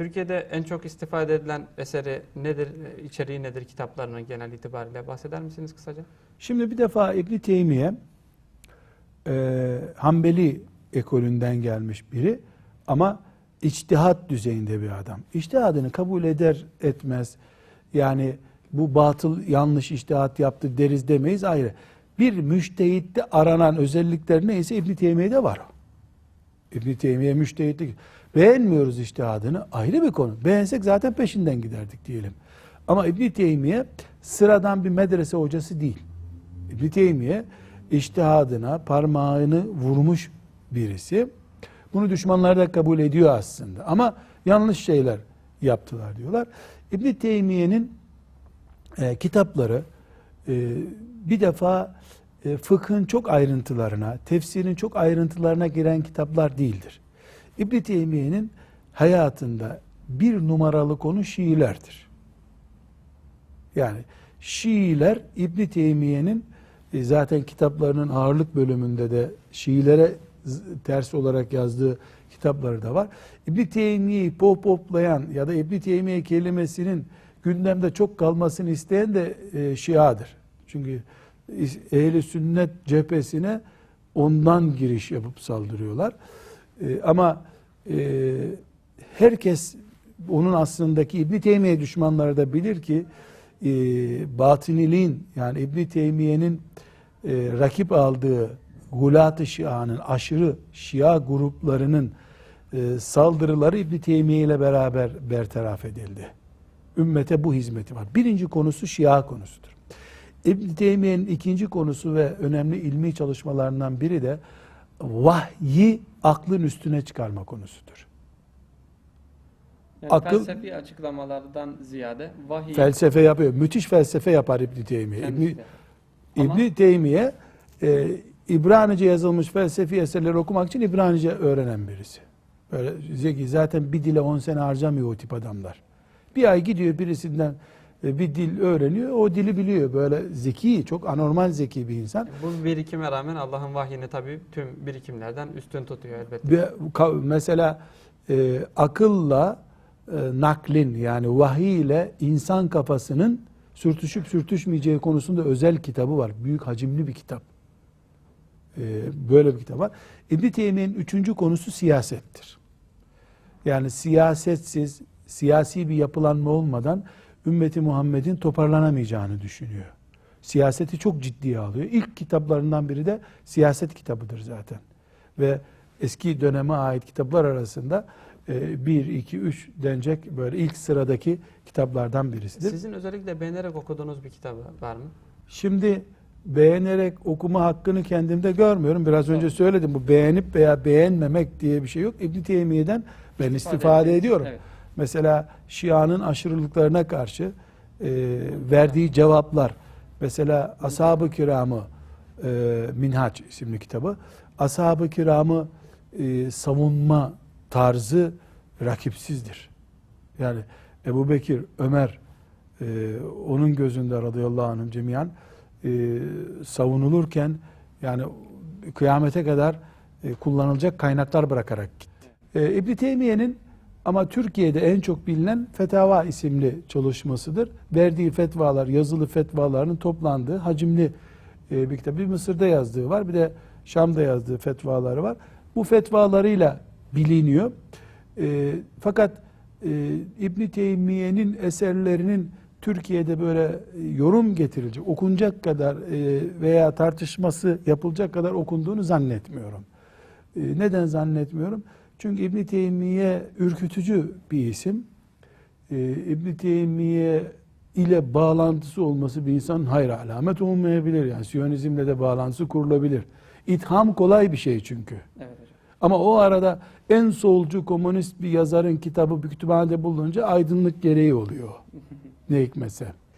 Türkiye'de en çok istifade edilen eseri nedir, e, içeriği nedir kitaplarının genel itibariyle bahseder misiniz kısaca? Şimdi bir defa İbn Teymiye e, Hanbeli ekolünden gelmiş biri ama içtihat düzeyinde bir adam. İçtihadını kabul eder etmez. Yani bu batıl yanlış içtihat yaptı deriz demeyiz ayrı. Bir müştehitte aranan özellikler neyse İbn Teymiye'de var o. İbn Teymiye müştehitlik. Beğenmiyoruz içtihadını ayrı bir konu. Beğensek zaten peşinden giderdik diyelim. Ama İbn Teymiye sıradan bir medrese hocası değil. İbn Teymiye içtihadına parmağını vurmuş birisi. Bunu düşmanlar da kabul ediyor aslında. Ama yanlış şeyler yaptılar diyorlar. İbn Teymiye'nin e, kitapları e, bir defa e, fıkhın çok ayrıntılarına, tefsirin çok ayrıntılarına giren kitaplar değildir. İbn Teymiye'nin hayatında bir numaralı konu Şiilerdir. Yani Şiiler İbn Teymiye'nin e, zaten kitaplarının ağırlık bölümünde de Şiilere ters olarak yazdığı kitapları da var. İbn Teymiye'yi popoplayan ya da İbn Teymiye kelimesinin gündemde çok kalmasını isteyen de e, Şiadır. Çünkü ehli sünnet cephesine ondan giriş yapıp saldırıyorlar. E, ama e, herkes onun aslındaki İbn Teymiye düşmanları da bilir ki e, batıniliğin yani İbn Teymiye'nin e, rakip aldığı Gulat-ı Şia'nın aşırı Şia gruplarının e, saldırıları İbn Teymiye ile beraber bertaraf edildi. Ümmete bu hizmeti var. Birinci konusu Şia konusudur. İbn Teymiye'nin ikinci konusu ve önemli ilmi çalışmalarından biri de vahyi aklın üstüne çıkarma konusudur. Yani Akıl- felsefi açıklamalardan ziyade vahiy Felsefe yapıyor. Müthiş felsefe yapar İbn Teymiye. İbn. Ama- İbn Teymiye e, İbranice yazılmış felsefi eserleri okumak için İbranice öğrenen birisi. Böyle zeki. Zaten bir dile 10 sene harcamıyor o tip adamlar. Bir ay gidiyor birisinden bir dil öğreniyor. O dili biliyor. Böyle zeki, çok anormal zeki bir insan. Bu birikime rağmen Allah'ın vahyini tabii tüm birikimlerden üstün tutuyor elbette. Bir, mesela e, akılla e, naklin yani vahiy ile insan kafasının sürtüşüp sürtüşmeyeceği konusunda özel kitabı var. Büyük hacimli bir kitap. E, böyle bir kitap var. İbn Teymiye'nin üçüncü konusu siyasettir. Yani siyasetsiz, siyasi bir yapılanma olmadan ümmeti Muhammed'in toparlanamayacağını düşünüyor. Siyaseti çok ciddiye alıyor. İlk kitaplarından biri de siyaset kitabıdır zaten. Ve eski döneme ait kitaplar arasında 1, 2, 3 denecek böyle ilk sıradaki kitaplardan birisidir. Sizin özellikle beğenerek okuduğunuz bir kitap var mı? Şimdi beğenerek okuma hakkını kendimde görmüyorum. Biraz önce söyledim bu beğenip veya beğenmemek diye bir şey yok. İbn Teymiye'den ben istifade ediniz. ediyorum. Evet. Mesela Şia'nın aşırılıklarına karşı e, verdiği cevaplar. Mesela Ashab-ı Kiram'ı e, Minhaç isimli kitabı. Ashab-ı Kiram'ı e, savunma tarzı rakipsizdir. Yani Ebu Bekir, Ömer e, onun gözünde radıyallahu anhüm cemiyan e, savunulurken yani kıyamete kadar e, kullanılacak kaynaklar bırakarak gitti. E, İbn Teymiye'nin ama Türkiye'de en çok bilinen Fetava isimli çalışmasıdır. Verdiği fetvalar, yazılı fetvalarının toplandığı hacimli e, bir kitap. Bir Mısır'da yazdığı var, bir de Şam'da yazdığı fetvaları var. Bu fetvalarıyla biliniyor. E, fakat e, İbn Teymiye'nin eserlerinin Türkiye'de böyle e, yorum getirilecek, okunacak kadar veya tartışması yapılacak kadar okunduğunu zannetmiyorum. Neden zannetmiyorum? Çünkü İbn Teymiye ürkütücü bir isim. E, İbn Teymiye ile bağlantısı olması bir insanın hayır alamet olmayabilir. Yani Siyonizmle de bağlantısı kurulabilir. İtham kolay bir şey çünkü. Evet. Ama o arada en solcu komünist bir yazarın kitabı bir kütüphanede bulununca aydınlık gereği oluyor. Ne hikmetse.